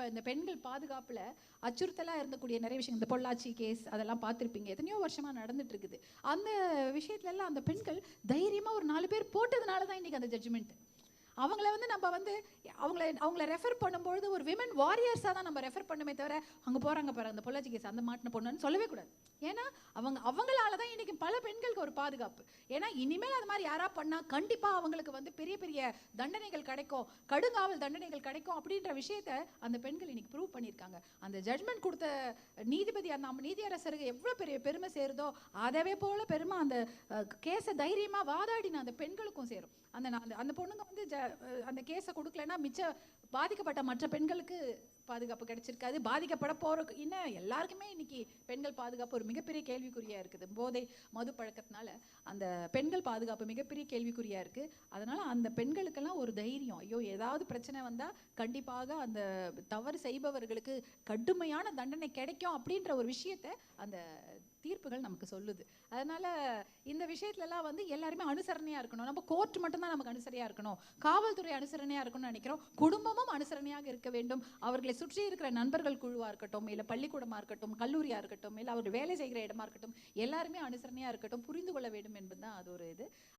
இப்போ இந்த பெண்கள் பாதுகாப்பில் அச்சுறுத்தலாக இருந்தக்கூடிய நிறைய விஷயம் இந்த பொள்ளாச்சி கேஸ் அதெல்லாம் பார்த்துருப்பீங்க. எத்தனையோ வருஷமாக நடந்துட்டு இருக்குது அந்த விஷயத்துலலாம் அந்த பெண்கள் தைரியமாக ஒரு நாலு பேர் போட்டதுனால தான் இன்னைக்கு அந்த ஜட்ஜ்மெண்ட் அவங்கள வந்து நம்ம வந்து அவங்கள அவங்கள ரெஃபர் பண்ணும்பொழுது ஒரு விமன் வாரியர்ஸாக தான் நம்ம ரெஃபர் பண்ணுமே தவிர அங்கே போகிறாங்க பாரு அந்த பொள்ளாச்சி கேஸ் அந்த மாட்டின பொண்ணுன்னு சொல்லவே கூடாது. ஏன்னா அவங்க அவங்களால தான் இன்னைக்கு பல பெண்களுக்கு ஒரு பாதுகாப்பு. ஏன்னா இனிமேல் அது மாதிரி யாராக பண்ணால் கண்டிப்பாக அவங்களுக்கு வந்து பெரிய பெரிய தண்டனைகள் கிடைக்கும் கடுங்காவல் தண்டனைகள் கிடைக்கும் அப்படின்ற விஷயத்த அந்த பெண்கள் இன்னைக்கு ப்ரூவ் பண்ணியிருக்காங்க. அந்த ஜட்மெண்ட் கொடுத்த நீதிபதி அந்த நம்ம நீதியரசருக்கு எவ்வளோ பெரிய பெருமை சேருதோ அதவே போல பெருமை அந்த கேஸை தைரியமாக வாதாடின அந்த பெண்களுக்கும் சேரும். அந்த அந்த அந்த பொண்ணுங்க வந்து ஜ அந்த கேஸை கொடுக்கலன்னா மிச்ச பாதிக்கப்பட்ட மற்ற பெண்களுக்கு பாதுகாப்பு கிடைச்சிருக்காது. பாதிக்கப்பட போகிறக்கு இன்னும் எல்லாருக்குமே இன்னைக்கு பெண்கள் பாதுகாப்பு ஒரு மிகப்பெரிய கேள்விக்குறியாக இருக்குது. போதை மது பழக்கத்தினால அந்த பெண்கள் பாதுகாப்பு மிகப்பெரிய கேள்விக்குறியாக இருக்குது அதனால் அந்த பெண்களுக்கெல்லாம் ஒரு தைரியம். ஐயோ ஏதாவது பிரச்சனை வந்தால் கண்டிப்பாக அந்த தவறு செய்பவர்களுக்கு கடுமையான தண்டனை கிடைக்கும் அப்படின்ற ஒரு விஷயத்தை அந்த தீர்ப்புகள் நமக்கு சொல்லுது. அதனால் இந்த விஷயத்துலலாம் வந்து எல்லாருமே அனுசரணையாக இருக்கணும். நம்ம கோர்ட் மட்டும்தான் நமக்கு அனுசரணையா இருக்கணும். காவல்துறை அனுசரணையா இருக்கணும்னு நினைக்கிறோம். குடும்பமும் அனுசரணையாக இருக்க வேண்டும். அவர்களை சுற்றி இருக்கிற நண்பர்கள் குழுவா இருக்கட்டும் இல்ல பள்ளிக்கூடமா இருக்கட்டும் கல்லூரியா இருக்கட்டும் இல்ல அவர்கள் வேலை செய்கிற இடமா இருக்கட்டும் எல்லாருமே அனுசரணையா இருக்கட்டும் புரிந்து கொள்ள வேண்டும் என்பது தான் அது ஒரு இது.